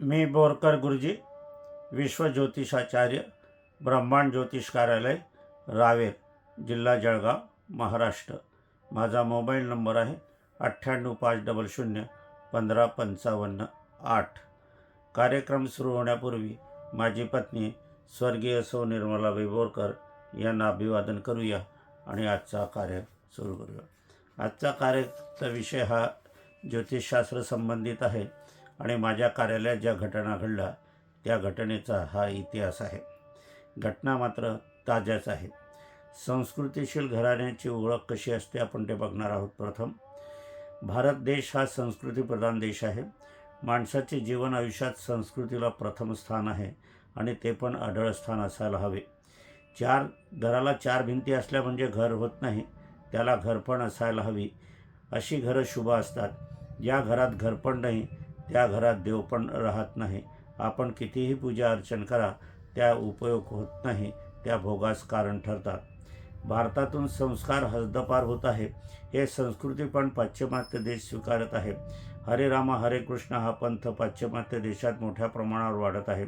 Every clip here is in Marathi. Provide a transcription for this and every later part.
मी बोरकर गुरुजी विश्वज्योतिषाचार्य ब्रह्मांड ज्योतिष कार्यालय रावेर जिल्हा जळगाव महाराष्ट्र. माझा मोबाईल नंबर आहे अठ्ठ्याण्णव पाच डबल शून्य पंधरा पंचावन्न आठ. कार्यक्रम सुरू होण्यापूर्वी माझी पत्नी स्वर्गीय सौ निर्मलाबाई बोरकर यांना अभिवादन करूया आणि आजचा कार्य सुरू करूया. आजचा कार्यचा विषय हा ज्योतिषशास्त्र संबंधित आहे. आणि माझ्या कार्यालयात ज्या घटना घडल्या त्या घटनेचा हा इतिहास आहे. घटना मात्र ताज्याच आहे. संस्कृतीशील घराण्याची ओळख कशी असते आपण ते बघणार आहोत प्रथम. भारत देश हा संस्कृतीप्रधान देश आहे. माणसाचे जीवन आयुष्यात संस्कृतीला प्रथम स्थान आहे आणि ते पण अढळ स्थान असायला हवे. चार घराला चार भिंती असल्या म्हणजे घर होत नाही त्याला घरपण असायला हवी. अशी घरं शुभ असतात. ज्या घरात घरपण नाही त्या घरात देव पण राहत नाही. आपण कितीही पूजा अर्चन करा त्या उपयोग होत नाही त्या भोगास कारण ठरतात. भारतातून संस्कार हद्दपार होत आहे. हे संस्कृती पण पाश्चिमात्य देश स्वीकारत आहे. हरे रामा हरे कृष्ण हा पंथ पाश्चिमात्य देशात मोठ्या प्रमाणावर वाढत आहे.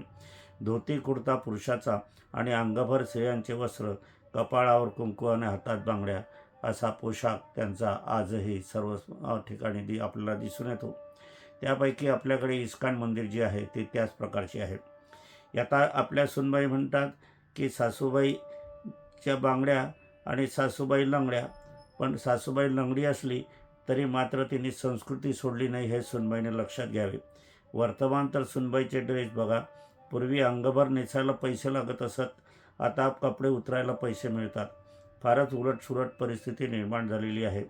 धोती कुर्ता पुरुषाचा आणि अंगभर स्त्रियांचे वस्त्र कपाळावर कुंकू आणि हातात बांगड्या असा पोशाख त्यांचा आजही सर्व ठिकाणी दि आपल्याला दिसून येतो. त्यापैकी आपल्याकडे इस्कान मंदिर जे आहे ते त्याच प्रकारचे आहे. आता आपल्या सुनबाई म्हणतात की सासूबाईच्या बांगड्या आणि सासूबाई लंगड्या. पण सासूबाई लंगडी असली तरी मात्र तिने संस्कृती सोडली नाही हे सुनबाईने लक्षात घ्यावे. वर्तमान तर सुनबाईचे ड्रेस बघा. पूर्वी अंगभर नेसायला पैसे लागत असत. आता कपडे उतरायला पैसे मिळतात. फारच उलटसुलट परिस्थिती निर्माण झालेली आहे.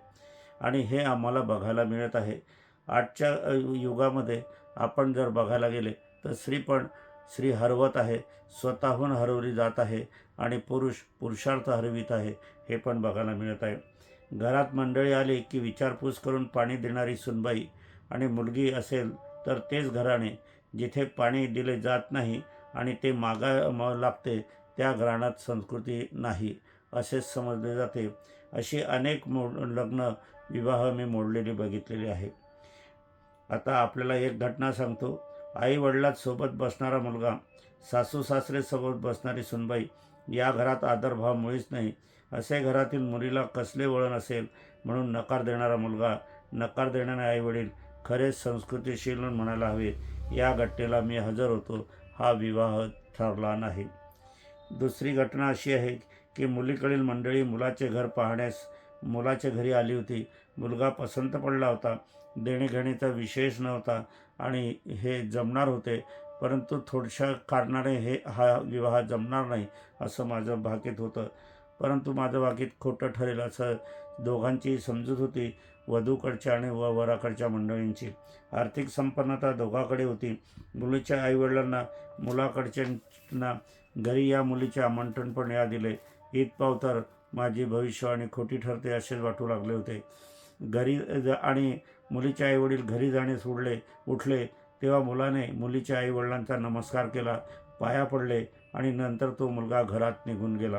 आणि हे आम्हाला बघायला मिळत आहे. आजच्या युगामध्ये आपण जर बघायला गेले तर स्त्री पण स्त्री हरवत आहे स्वतःहून हरवली जात आहे आणि पुरुष पुरुषार्थ हरवित आहे हे पण बघायला मिळत आहे. घरात मंडळी आली की विचारपूस करून पाणी देणारी सुनबाई आणि मुलगी असेल तर तेच घराणे जिथे पाणी दिले जात नाही आणि ते मागा लागते त्या घराण्यात संस्कृती नाही असेच समजले जाते. अशी अनेक मोड लग्न विवाह मी मोडलेली बघितलेली आहे. आता आपल्याला एक घटना सांगतो. आई वडिलांसोबत बसणारा मुलगा सासू सासरेसोबत बसणारी सुनबाई या घरात आदरभाव मुळीच नाही. असे घरातील मुलीला कसले वळण असेल म्हणून नकार देणारा मुलगा नकार देणारे आईवडील खरेच संस्कृतीशील म्हणायला हवे. या घटनेला मी हजर होतो. हा विवाह ठरला नाही. दुसरी घटना अशी आहे की मुलीकडील मंडळी मुलाचे घर पाहण्यास मुलाच्या घरी आली होती. मुलगा पसंत पडला होता. देणेघेणीचा विषयच नव्हता आणि हे जमणार होते परंतु थोडशा कारणाने हे हा विवाह जमणार नाही असं माझं भाकीत होतं. परंतु माझं भाकीत खोटं ठरेल असं दोघांची समजूत होती वधूकडच्या आणि व वराकडच्या मंडळींची. आर्थिक संपन्नता दोघाकडे होती. मुलीच्या आईवडिलांना मुलाकडच्यांना घरी या मुलीचे आमंत्रण पण या दिले. ईद तर माझी भविष्यवाणी खोटी ठरते असेच वाटू लागले होते. घरी ज- आणि मुलीचे आईवडील घरी जाणे सोडले उठले तेव्हा मुलाने मुलीच्या आईवडिलांचा नमस्कार केला पाया पडले आणि नंतर तो मुलगा घरात निघून गेला.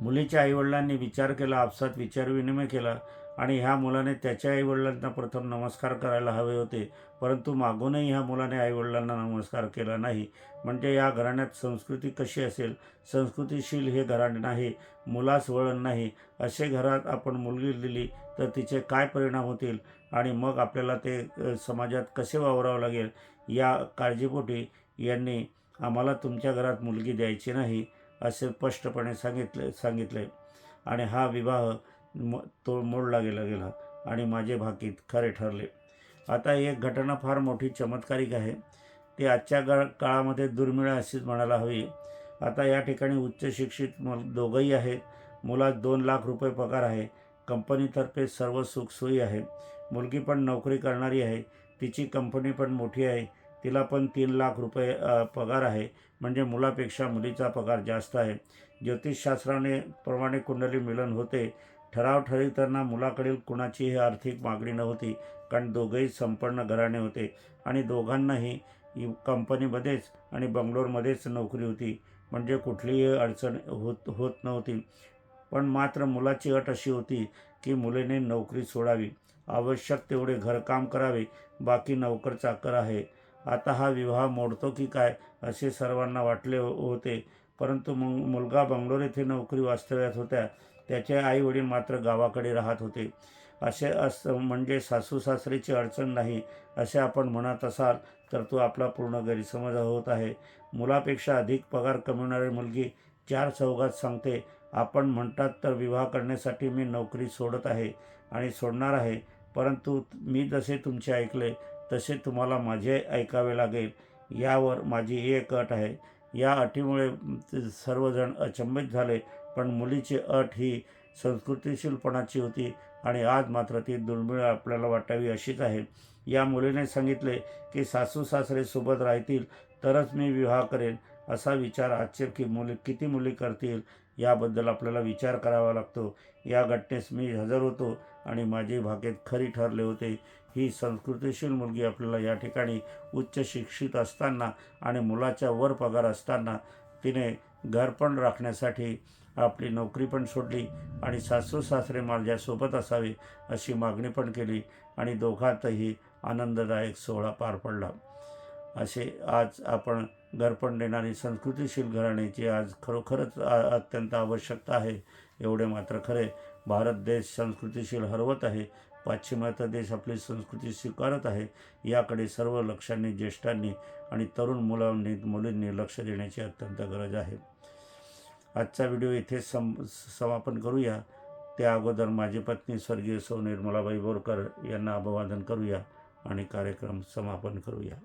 मुलीच्या आईवडिलांनी विचार केला आपसात विचारविनिमय केला. आणि ह्या मुलाने त्याच्या आईवडिलांना प्रथम नमस्कार करायला हवे होते. परंतु मागूनही ह्या मुलाने आईवडिलांना नमस्कार केला नाही. म्हणजे या घराण्यात संस्कृती कशी असेल? संस्कृतीशील हे घराणे नाही मुलास वळण नाही. असे घरात आपण मुलगी दिली तर तिचे काय परिणाम होतील? आणि मग आपल्याला ते समाजात कसे वावरावं लागेल? या काळजीपोटी यांनी आम्हाला तुमच्या घरात मुलगी द्यायची नाही असे स्पष्टपणे सांगितले सांगितले. आणि हा विवाह म तो मोडला गेला गेला. आणि माझे भाकीत खरे ठरले. आता एक घटना फार मोठी चमत्कारिक आहे. ती आजच्या गा काळामध्ये दुर्मिळ अशीच म्हणायला हवी. आता या ठिकाणी उच्च शिक्षित मुल दोघंही आहेत मुलात दोन लाख रुपये पगार आहे. कंपनीतर्फे सर्व सुखसोयी आहे. मुलगी पण नोकरी करणारी आहे. तिची कंपनी पण मोठी आहे. तिला पण तीन लाख रुपये पगार आहे. म्हणजे मुलापेक्षा मुलीचा पगार जास्त आहे. ज्योतिषशास्त्राने प्रमाणे कुंडली मिलन होते. ठराव ठरविताना मुलाकडील कुणाचीही आर्थिक मागणी नव्हती कारण दोघंही संपन्न घराणे होते आणि दोघांनाही कंपनीमध्येच आणि बंगलोरमध्येच नोकरी होती. म्हणजे कुठलीही अडचण होत होत नव्हती. पण मात्र मुलाची अट अशी होती की मुलीने नोकरी सोडावी. आवश्यक तेवढे घरकाम करावे. बाकी नोकर चाकर आहे. आता हा विवाह मोडतो की काय असे सर्वांना वाटले हो-, होते. परंतु मु मुलगा बंगलोर येथे नोकरी वास्तव्यात होत्या. त्याचे आई वडील मात्र गावाकडे राहत होते. असे अस म्हणजे सासू सासरीची अडचण नाही असे आपण म्हणत असाल तर तो आपला पूर्ण गैरसमज होत आहे. मुलापेक्षा अधिक पगार कमवणारी मुलगी चार चौघात सांगते आपण म्हणतात तर विवाह करण्यासाठी मी नोकरी सोडत आहे आणि सोडणार आहे परंतु मी जसे तुमचे ऐकले तसे तुम्हाला माझे ऐकावे लागेल. यावर माझी एक अट आहे. या अटीमुळे सर्वजण अचंबित झाले पण मुलीची अट ही संस्कृतीशीलपणाची होती आणि आज मात्र ती दुर्मिळ आपल्याला वाटावी अशीच आहे. या मुलीने सांगितले की सासू सासरे सोबत राहतील तरच मी विवाह करेन असा विचार आजचे की मुली किती मुली करतील याबद्दल आपल्याला विचार करावा लागतो. या घटनेस मी हजर होतो आणि माझे भाकेत खरी ठरले होते. ही संस्कृतीशील मुलगी आपल्याला या ठिकाणी उच्च शिक्षित असताना आणि मुलाच्या वर पगार असताना तिने घर पण राखण्यासाठी आपली नोकरी पण सोडली आणि सासू सासरे माझ्यासोबत असावे अशी मागणी पण केली आणि दोघांतही आनंददायक सोहळा पार पडला. असे आज आपण घरपण देणारी संस्कृतीशील घराण्याची आज खरोखरच अत्यंत आवश्यकता आहे एवढे मात्र खरे. भारत देश संस्कृतीशील हरवत आहे पाश्चिमात्य देश आपली संस्कृती स्वीकारत आहे याकडे सर्व लक्षांनी ज्येष्ठांनी आणि तरुण मुलांनी मुलींनी लक्ष देण्याची अत्यंत गरज आहे. आजचा व्हिडिओ इथे सम समापन करूया. त्या अगोदर माझी पत्नी स्वर्गीय सौ निर्मलाबाई बोरकर यांना अभिवादन करूया आणि कार्यक्रम समापन करूया.